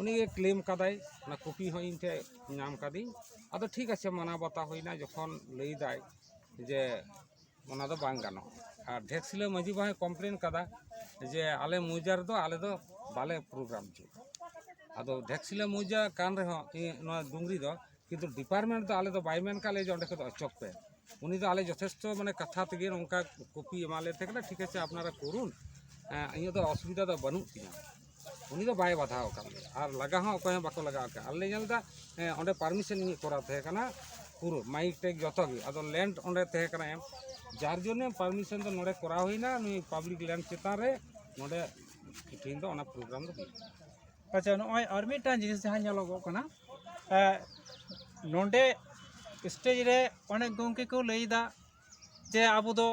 ᱩᱱᱤᱜᱮ ᱠᱞᱮᱢ ᱠᱟᱫᱟᱭ ᱚᱱᱟ ᱠᱚᱯᱤ ᱦᱚᱸ ᱤᱧ ᱴᱷᱮᱡ ᱧᱟᱢ ᱠᱟᱹᱫᱤᱧ ᱟᱫᱚ ᱴᱷᱤᱠ ᱟᱪᱷᱮ ᱢᱟᱱᱟᱣ ᱵᱟᱛᱟᱣ ᱦᱩᱭᱱᱟ ᱡᱚᱠᱷᱚᱱ ᱞᱟᱹᱭᱫᱟᱭ ᱡᱮ ᱚᱱᱟ ᱫᱚ ᱵᱟᱝ ᱜᱟᱱᱚᱜᱼᱟ ᱟᱨ ᱰᱷᱮᱠᱥᱤᱞᱟᱹ ᱢᱟᱺᱡᱷᱤ ᱵᱟᱦᱟᱭ ᱠᱚᱢᱯᱞᱮᱱ ᱠᱟᱫᱟ ᱡᱮ ᱟᱞᱮ ᱢᱚᱣᱡᱟ ᱨᱮᱫᱚ ᱟᱞᱮ ᱫᱚ ᱵᱟᱞᱮ ᱯᱨᱳᱜᱨᱟᱢ ᱦᱚᱪᱚ ᱟᱫᱚ ᱰᱷᱮᱠᱥᱤᱞᱟᱹ ᱢᱚᱣᱡᱟ ᱠᱟᱱ ᱨᱮᱦᱚᱸ ᱱᱚᱣᱟ ᱰᱩᱝᱨᱤ ᱫᱚ ᱠᱤᱱᱛᱩ ᱰᱤᱯᱟᱨᱴᱢᱮᱱᱴ ᱫᱚ ᱟᱞᱮ ᱫᱚ ᱵᱟᱭ ᱢᱮᱱ ᱠᱟᱜ ᱞᱮ ᱡᱮ ᱚᱸᱰᱮ ᱠᱷᱚᱱ ᱫᱚ ᱚᱪᱚᱜ ᱯᱮ উনি তো আলে যথেষ্ট মানে কথা থেকে নৌকা কপি এমালে থাকলে ঠিক আছে আপনারা করুন ইয়ে তো অসুবিধা তো বানু উনি তো বাই বাধা আর লাগা হ্যাঁ অকয় বাকো লাগা আলে জানতা অনেক পারমিশন করা থাকে পুরো মাইক টেক ᱡᱚᱛᱚ ᱜᱮ ᱟᱫᱚ ᱞᱮᱱᱰ ᱚᱸᱰᱮ ᱛᱟᱦᱮᱸ ᱠᱟᱱᱟ ᱮᱢ ᱡᱟᱨ ᱡᱚᱱᱱᱮ ᱯᱟᱨᱢᱤᱥᱚᱱ ᱫᱚ ᱱᱚᱰᱮ ᱠᱚᱨᱟᱣ ᱦᱩᱭᱱᱟ ᱱᱩᱭ ᱯᱟᱵᱽᱞᱤᱠ ᱞᱮᱱᱰ ᱪᱮᱛᱟᱱ ᱨᱮ ᱱᱚᱰᱮ ᱛᱮᱦᱮᱧ ᱫᱚ ᱚᱱᱟ ᱯᱨᱳᱜᱨᱟᱢ ᱫᱚ ᱦᱩᱭᱩᱜ ᱟᱪᱪᱷᱟ ᱱᱚᱜᱼᱚᱭ ᱟᱨ ᱢᱤᱫᱴᱟᱝ ᱡᱤᱱᱤᱥ ᱡᱟᱦᱟᱸ ᱧᱮᱞᱚᱜᱚᱜ ᱠᱟᱱᱟ ᱱᱚᱰᱮ ᱥᱴᱮᱡ ᱨᱮ ᱚᱱᱮᱠ ᱜᱚᱢᱠᱮ ᱠᱚ ᱞᱟᱹᱭᱫᱟ ᱡᱮ ᱟᱵᱚ ᱫᱚ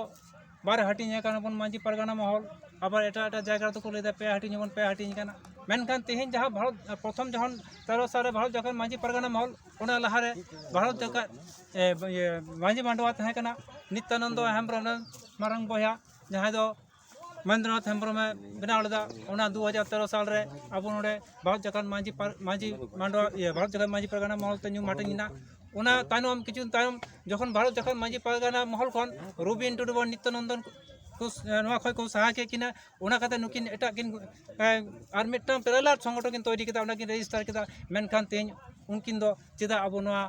ᱵᱟᱨ ᱦᱟᱹᱴᱤᱧ ᱟᱠᱟᱱᱟ ᱵᱚᱱ ᱢᱟᱺᱡᱷᱤ ᱯᱟᱨᱜᱟᱱᱟ ᱢᱚᱦᱚᱞ আবার এটা এটা জায়গা তো করে দেয় পেয়া হাঁটিয়ে যেমন পেয়া হাঁটিয়ে কেনা ᱢᱮᱱᱠᱷᱟᱱ ᱛᱮᱦᱮᱧ ᱡᱟᱦᱟᱸ ᱵᱷᱟᱨᱚᱛ ᱯᱨᱚᱛᱷᱚᱢ ᱡᱚᱠᱷᱚᱱ ᱛᱮᱨᱚ ᱥᱟᱞᱨᱮ ᱵᱷᱟᱨᱚᱛ ᱡᱚᱠᱷᱚᱱ ᱢᱟᱺᱡᱷᱤ ᱯᱟᱨᱜᱟᱱᱟ ᱢᱚᱦᱚᱞ ᱚᱱᱟ ᱞᱟᱦᱟᱨᱮ ᱵᱷᱟᱨᱚᱛ ᱡᱚᱠᱷᱚᱱ ᱢᱟᱺᱡᱷᱤ ᱢᱟᱰᱣᱟ ᱛᱟᱦᱮᱸ ᱠᱟᱱᱟ ᱱᱤᱛᱟᱱᱚᱱᱫᱚ ᱦᱮᱢᱵᱨᱚᱢ ᱨᱮᱱ ᱢᱟᱨᱟᱝ ᱵᱚᱭᱦᱟ ᱡᱟᱦᱟᱸᱭ ᱫᱚ ᱢᱚᱦᱮᱱᱫᱨᱚᱱᱟᱛᱷ ᱦᱮᱢᱵᱨᱚᱢᱮ ᱵᱮᱱᱟᱣ ᱞᱮᱫᱟ ᱚᱱᱟ ᱫᱩ ᱦᱟᱡᱟᱨ ᱛᱮᱨᱚ ᱥᱟᱞᱨᱮ ᱟᱵᱚ ᱱᱚᱰᱮ ᱵᱷᱟᱨᱚᱛ ᱡᱚᱠᱷᱚᱱ ᱢᱟᱺᱡᱷᱤ ᱢᱟᱺᱡᱷᱤ ᱢᱟᱰᱣᱟ ᱵᱷᱟᱨᱚᱛ ᱡᱚᱠᱷᱚᱱ ᱢᱟᱺᱡᱷᱤ ᱯᱟᱨᱜᱟᱱᱟ ᱢᱚᱦᱚᱞ ᱛᱮ ᱧᱩᱢ ᱦᱟᱹᱴᱤᱧ ᱮᱱᱟ ᱚᱱᱟ ᱛᱟᱭᱱᱚᱢ ᱠᱤᱪᱷᱩ ᱛᱟᱭᱱᱚᱢ ᱡᱚᱠᱷᱚᱱ ᱵᱷᱟᱨᱚᱛ ᱡᱚᱠᱷᱚᱱ ᱢᱟᱺᱡᱷᱤ ᱯᱟᱨᱜᱟᱱᱟ ᱢᱚᱦᱚᱞ ᱠᱷᱚᱱ ᱨᱚᱵᱤᱱ ᱴᱩᱰᱩ ᱱᱤᱛᱭᱟᱱᱚᱱᱫᱚᱱ ᱱᱚᱣᱟ ᱠᱷᱚᱡ ᱠᱚ ᱥᱟᱦᱟ ᱠᱮᱫ ᱠᱤᱱᱟ ᱚᱱᱟ ᱠᱟᱛᱮ ᱱᱩᱠᱤᱱ ᱮᱴᱟᱜ ᱠᱤᱱ ᱟᱨ ᱢᱤᱫᱴᱟᱝ ᱯᱮᱨᱟᱞᱟᱨ ᱥᱚᱝᱜᱚᱴᱷᱚᱱ ᱠᱤᱱ ᱛᱚᱭরি ᱠᱮᱫᱟ ᱚᱱᱟᱠᱤᱱ ᱨᱮᱡᱤᱥᱴᱟᱨ ᱠᱮᱫᱟ ᱢᱮᱱᱠᱷᱟᱱ ᱛᱮᱦᱮᱧ ᱩᱱᱠᱤᱱ ᱫᱚ ᱪᱮᱫᱟᱜ ᱟᱵᱚ ᱱᱚᱣᱟ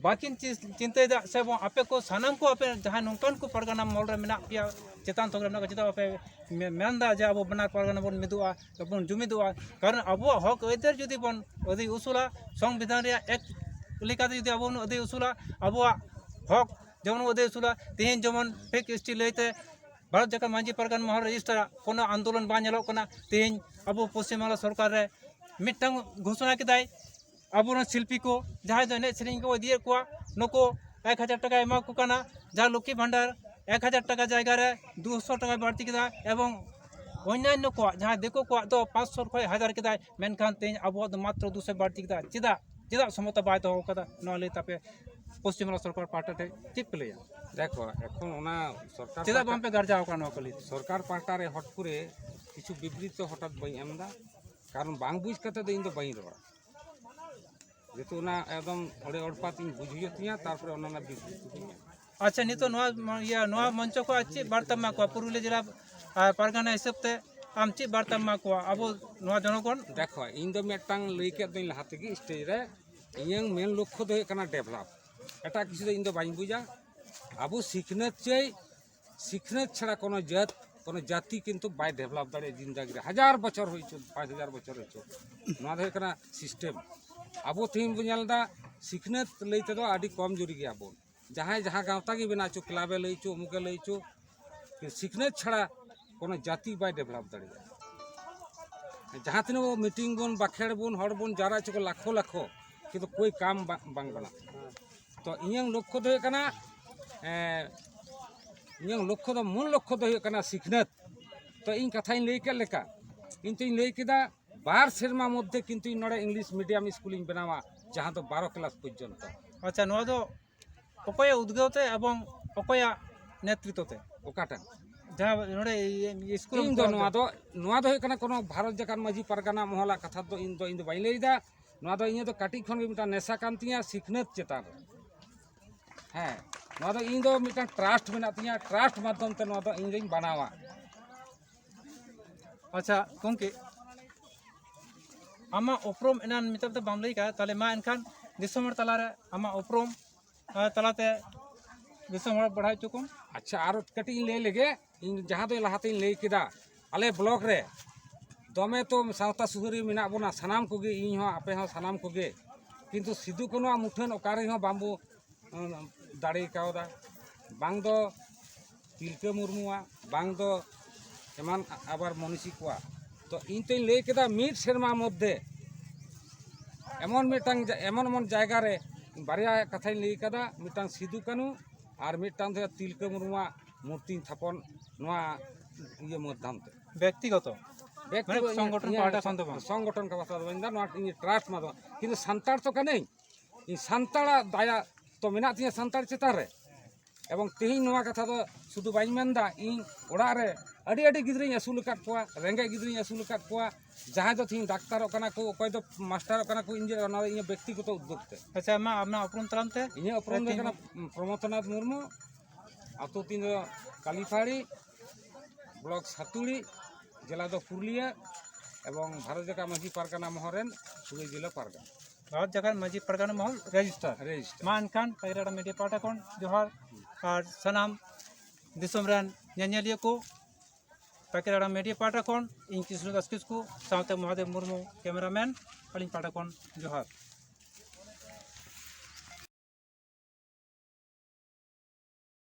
बाकिन चिंता से आपे को सामान को आपे जहाँ नौकान को परगना मॉल में पे चेतान तक में चेता आपे मेन जे अब बनार परगना बन मिदा बन जुमिदा कारण अब हक अदार जुदी बन अदी उसूला संविधान एक लेकाते जुदी अब अदी उसूला अब हक जेमन अदी उसूला तेहन जेमन फेक एस टी लैते भारत जगह माजी पारगान महल रेजिस्टर को आंदोलन बाल तेज अब पश्चिम बंगला सरकार मिट्टा घोषणा के अब शिल्पी को जहाँ एनजे को नको एक हज़ार टाक को जहाँ लक्ष्मी भाण्डार एक हज़ार टाक जैगार दुशो टाड़ती अन्न्य को जहाँ दिको को पाँच सौ खे हज़ार किए मेखान तेज अब मात्र दुशो बाड़ती चेदा चेदा समता बै दौक लैतापे પશ્ચિમ સરકાર પાટે ઠીક પેલૈયા দেখো এখন ওনা সরকার ચેદા બામ્પે ગાર જાવ કાનો કલી সরকার পাল্টারে হট করে কিছু বিবৃতি হঠাৎ বাই এমদা কারণ বাং বুঝ কাতে তো ইন্দো বাই রড়া যেহেতু ওনা একদম অড়ে অড়পা তিন বুঝিয়ে তিয়া তারপরে ওনা বিবৃতি আচ্ছা নিতো নোয়া ইয়া নোয়া মঞ্চ কো আচ্ছি বার্তা মা কো পুরুলিয়া জেলা পারগানা হিসাবতে আম চি বার্তা মা কো আবো নোয়া জনগণ। দেখো ইন্দো মেটাং লইকে দিন লাহাতে কি স্টেজ রে ইয়ং মেন লক্ষ্য তো হয়ে কানা ডেভেলপ এটা কিছু ᱫᱚ ᱤᱧ বাইন বুঝা আবু ᱟᱵᱚ ᱥᱤᱠᱷᱱᱟᱹᱛ ᱪᱟᱹᱭ ছাড়া কোনো জাত, কোনো জাতি কিন্তু বাই ডেভেলপ দাঁড়িয়ে জিন্দাগি হাজার বছর হয়েছে, পাঁচ হাজার বছর হয়েছে। না কেনা সিস্টেম আবু তিন বুঝালদা, সিখনত লইতে তো আদি কম জুরি গিয়ে আবু যাহাই যাহা গাঁওতা কি বেনা চো ক্লাবে লইছো, অমুকে লইছো সিখনত ছাড়া কোনো জাতি বাই ডেভেলপ দাঁড়িয়ে যাহা তিন মিটিং বন বাখেড় বোন হড় বোন, যারা আছে লাখো লাখো, কিন্তু কই কাম বাং বানা ᱛᱚ ᱤᱧᱟᱹᱜ ᱞᱚᱠᱠᱷᱚ ᱫᱚ ᱦᱩᱭᱩᱜ ᱠᱟᱱᱟ ᱤᱧᱟᱹᱜ ᱞᱚᱠᱠᱷᱚ ᱫᱚ ᱢᱩᱞ ᱞᱚᱠᱠᱷᱚ ᱫᱚ ᱦᱩᱭᱩᱜ ᱠᱟᱱᱟ ᱥᱤᱠᱷᱱᱟᱹᱛ ᱛᱚ ᱤᱧ ᱠᱟᱛᱷᱟᱧ ᱞᱟᱹᱭ ᱠᱮᱫ ᱞᱮᱠᱟ ᱤᱧ ᱛᱚᱧ ᱞᱟᱹᱭ ᱠᱮᱫᱟ ᱵᱟᱨ ᱥᱮᱨᱢᱟ ᱢᱚᱫᱽᱫᱷᱮ ᱠᱤᱱᱛᱩ ᱤᱧ ᱱᱚᱰᱮ ᱤᱝᱞᱤᱥ ᱢᱤᱰᱤᱭᱟᱢ ᱥᱠᱩᱞᱤᱧ ᱵᱮᱱᱟᱣᱟ ᱡᱟᱦᱟᱸ ᱫᱚ ᱵᱟᱨᱚ ᱠᱞᱟᱥ ᱯᱚᱨযন্ত ᱟᱪᱪᱷᱟ ᱱᱚᱣᱟ ᱫᱚ ᱚᱠᱚᱭᱟᱜ ᱩᱫᱽᱜᱟᱹᱣ ᱛᱮ ᱮᱵᱚᱝ ᱚᱠᱚᱭᱟᱜ ᱱᱮᱛᱨᱤᱛᱚ ᱛᱮ ᱚᱠᱟᱴᱟᱜ ᱡᱟᱦᱟᱸ ᱱᱚᱰᱮ ᱥᱠᱩᱞ ᱤᱧ ᱫᱚ ᱱᱚᱣᱟ ᱫᱚ ᱱᱚᱣᱟ ᱫᱚ ᱦᱩᱭᱩᱜ ᱠᱟᱱᱟ ᱠᱳᱱᱳ ᱵᱷᱟᱨᱚᱛ ᱡᱟᱠᱟᱛ ᱢᱟᱹᱡᱷᱤ ᱯᱟᱨᱜᱟᱱᱟ ᱢᱚᱦᱚᱞᱟᱜ ᱠᱟᱛᱷᱟ ᱫᱚ ᱤᱧ ᱫᱚ ᱤᱧ ᱫᱚ ᱵᱟᱹᱧ ᱞᱟᱹᱭ ᱮᱫᱟ ᱱᱚᱣᱟ ᱫᱚ ᱤᱧᱟᱹᱜ ᱫᱚ ᱠᱟᱹᱴᱤᱡ ᱠᱷᱚᱱ ᱜᱮ ᱢᱤᱫᱴᱟᱝ ᱱᱮᱥᱟ ᱠᱟᱱ ᱛᱤᱧᱟᱹ ᱥᱤᱠᱷᱱᱟᱹᱛ ᱪᱮᱛᱟᱱ ᱨᱮ ᱦᱮᱸ ᱱᱚᱣᱟ ᱫᱚ ᱤᱧ ᱫᱚ ᱢᱤᱫᱴᱟᱝ ᱴᱨᱟᱥᱴ ᱢᱮᱱᱟᱜ ᱛᱤᱧᱟ ᱴᱨᱟᱥᱴ ᱢᱟᱫᱽᱫᱷᱚᱢ ᱛᱮ ᱱᱚᱣᱟ ᱫᱚ ᱤᱧ ᱫᱚᱧ ᱵᱟᱱᱟᱣᱟ ᱟᱪᱪᱷᱟ ᱜᱚᱝᱠᱮ ᱟᱢᱟᱜ ᱩᱯᱨᱩᱢ ᱮᱱᱟᱱ ᱱᱤᱛᱚᱜ ᱫᱚ ᱵᱟᱢ ᱞᱟᱹᱭ ᱠᱟᱜᱼᱟ ᱛᱟᱦᱞᱮ ᱢᱟ ᱮᱱᱠᱷᱟᱱ ᱫᱤᱥᱚᱢ ᱦᱚᱲ ᱛᱟᱞᱟᱨᱮ ᱟᱢᱟᱜ ᱩᱯᱨᱩᱢ ᱟᱨ ᱛᱟᱞᱟᱛᱮ ᱫᱤᱥᱚᱢ ᱦᱚᱲ ᱵᱟᱲᱟᱭ ᱦᱚᱪᱚ ᱠᱚᱢ ᱟᱪᱪᱷᱟ ᱟᱨ ᱠᱟᱹᱴᱤᱡ ᱤᱧ ᱞᱟᱹᱭ ᱞᱮᱜᱮ ᱤᱧ ᱡᱟᱦᱟᱸ ᱫᱚ ᱞᱟᱦᱟᱛᱮᱧ ᱞᱟᱹᱭ ᱠᱮᱫᱟ ᱟᱞᱮ ᱵᱞᱚᱠ ᱨᱮ ᱫᱚᱢᱮ ᱛᱚ ᱥᱟᱶᱛᱟ ᱥᱩᱥᱟᱹᱨᱤᱭᱟᱹ ᱢᱮᱱᱟᱜ ᱵᱚᱱᱟ ᱥᱟᱱᱟᱢ ᱠᱚᱜᱮ ᱤᱧ ᱦᱚᱸ ᱟᱯᱮ ᱦᱚᱸ ᱥᱟᱱᱟᱢ ᱠᱚᱜᱮ ᱠᱤᱱᱛᱩ ᱥᱤᱫᱩ ᱠᱟᱹᱱᱩᱣᱟᱜ ᱢᱩᱴᱷᱟᱹᱱ ᱚᱠᱟ ᱨᱮᱦᱚᱸ ᱵᱟᱝᱵᱚ ᱩᱸ, ᱫᱟᱲᱮ ᱠᱟᱣᱫᱟ ᱵᱟᱝ ᱫᱚ ᱛᱤᱞᱠᱟᱹ ᱢᱩᱨᱢᱩᱣᱟᱜ ᱵᱟᱝ ᱫᱚ ᱮᱢᱟᱱ ᱟᱵᱟᱨ ᱢᱚᱱᱤᱥᱤ ᱠᱚᱣᱟᱜ ᱛᱚ ᱤᱧ ᱛᱚᱧ ᱞᱟᱹᱭ ᱠᱮᱫᱟ ᱢᱤᱫ ᱥᱮᱨᱢᱟ ᱢᱚᱫᱽᱫᱷᱮ এমন মিᱫᱴᱟᱝ এমন এমন ᱡᱟᱭᱜᱟ ᱨᱮ ᱵᱟᱨᱭᱟ ᱠᱟᱛᱷᱟᱧ ᱞᱟᱹᱭ ᱠᱟᱫᱟ ᱢᱤᱫᱴᱟᱝ ᱥᱤᱫᱩ ᱠᱟᱹᱱᱩ ᱟᱨ ᱢᱤᱫᱴᱟᱝ ᱫᱚ ᱛᱤᱞᱠᱟᱹ ᱢᱩᱨᱢᱩᱣᱟᱜ ᱢᱩᱨᱛᱤᱧ ᱛᱷᱟᱯᱚᱱ ᱱᱚᱣᱟ ᱤᱭᱟᱹ ᱢᱟᱫᱽᱫᱷᱚᱢ ᱛᱮ ব্যক্তিগত সংগঠন সংগঠন কথা ᱫᱚ ᱵᱟᱹᱧ ᱱᱚᱣᱟ ᱤᱧ ᱴᱨᱟᱥᱴ ᱢᱟ ᱫᱚ ᱠᱤᱱᱛᱩ ᱥᱟᱱᱛᱟᱲ ᱛᱚ ᱠᱟᱹᱱᱟᱹᱧ ᱤᱧ ᱥᱟᱱᱛᱟᱲᱟᱜ ᱫᱟᱭᱟ ᱛᱚ ᱢᱮᱱᱟᱜ ᱛᱤᱧᱟᱹ ᱥᱟᱱᱛᱟᱲ ᱪᱮᱛᱟᱱ ᱨᱮ ᱮᱵᱚᱝ ᱛᱮᱦᱮᱧ ᱱᱚᱣᱟ ᱠᱟᱛᱷᱟ ᱫᱚ ᱥᱩᱫᱩ ᱵᱟᱹᱧ ᱢᱮᱱᱫᱟ ᱤᱧ ᱚᱲᱟᱜ ᱨᱮ ᱟᱹᱰᱤ ᱟᱹᱰᱤ ᱜᱤᱫᱽᱨᱟᱹᱧ ᱟᱹᱥᱩᱞ ᱟᱠᱟᱫ ᱠᱚᱣᱟ ᱨᱮᱸᱜᱮᱡ ᱜᱤᱫᱽᱨᱟᱹᱧ ᱟᱹᱥᱩᱞ ᱟᱠᱟᱫ ᱠᱚᱣᱟ ᱡᱟᱦᱟᱸᱭ ᱫᱚ ᱛᱮᱦᱮᱧ ᱰᱟᱠᱛᱟᱨᱚᱜ ᱠᱟᱱᱟ ᱠᱚ ᱚᱠᱚᱭ ᱫᱚ ᱢᱟᱥᱴᱟᱨᱚᱜ ᱠᱟᱱᱟ ᱠᱚ ᱤᱧ ᱚᱱᱟ ᱫᱚ ᱤᱧᱟᱹᱜ ᱵᱮᱠᱛᱤᱜᱚᱛᱚ ᱩᱫᱽᱫᱳᱜᱽ ᱛᱮ ᱟᱪᱪᱷᱟ ᱢᱟ ᱟᱢᱟᱜ ᱩᱯᱨᱩᱢ ᱛᱟᱞᱟᱢ ᱛᱮ ᱤᱧᱟᱹᱜ ᱩᱯᱨᱩᱢ ᱫᱚ ᱠᱟᱱᱟ ᱯᱨᱚᱢᱚᱛᱚᱱᱟᱛᱷ ᱢᱩᱨᱢᱩ ᱟᱛᱳ ᱛᱤᱧ ᱫᱚ ᱠᱟᱞᱤᱯᱷᱟᱲᱤ ব্লক সাতুড়ি জেলা দো পুরুলিয়া এবং ভারত জাকা মাঝি পারগানা মহরেন সুই জেলা পারগানা ᱵᱷᱟᱨᱚᱛ ᱡᱟᱠᱟᱛ ᱢᱟᱺᱡᱷᱤ ᱯᱟᱨᱜᱟᱱᱟ ᱢᱚᱦᱚᱞ ᱨᱮᱡᱤᱥᱴᱟᱨ রেজিস্টার ᱢᱟ ᱮᱱᱠᱷᱟᱱ ᱯᱟᱭᱨᱟᱲᱟ ᱢᱤᱰᱤᱭᱟ ᱯᱟᱦᱴᱟ ᱠᱷᱚᱱ ᱡᱚᱦᱟᱨ ᱟᱨ ᱥᱟᱱᱟᱢ ᱫᱤᱥᱚᱢ ᱨᱮᱱ ᱧᱮᱧᱮᱞᱤᱭᱟᱹ ᱠᱚ ᱯᱟᱠᱤᱨᱟᱲᱟ ᱢᱤᱰᱤᱭᱟ ᱯᱟᱦᱴᱟ ᱠᱷᱚᱱ ᱤᱧ ᱠᱤᱥᱱᱩ ᱫᱟᱥ ᱠᱤᱥᱠᱩ ᱥᱟᱶᱛᱮ ᱢᱚᱦᱟᱫᱮᱵ ᱢᱩᱨᱢᱩ ᱠᱮᱢᱮᱨᱟᱢᱮᱱ ᱟᱹᱞᱤᱧ ᱯᱟᱦᱴᱟ ᱠᱷᱚᱱ ᱡᱚᱦᱟᱨ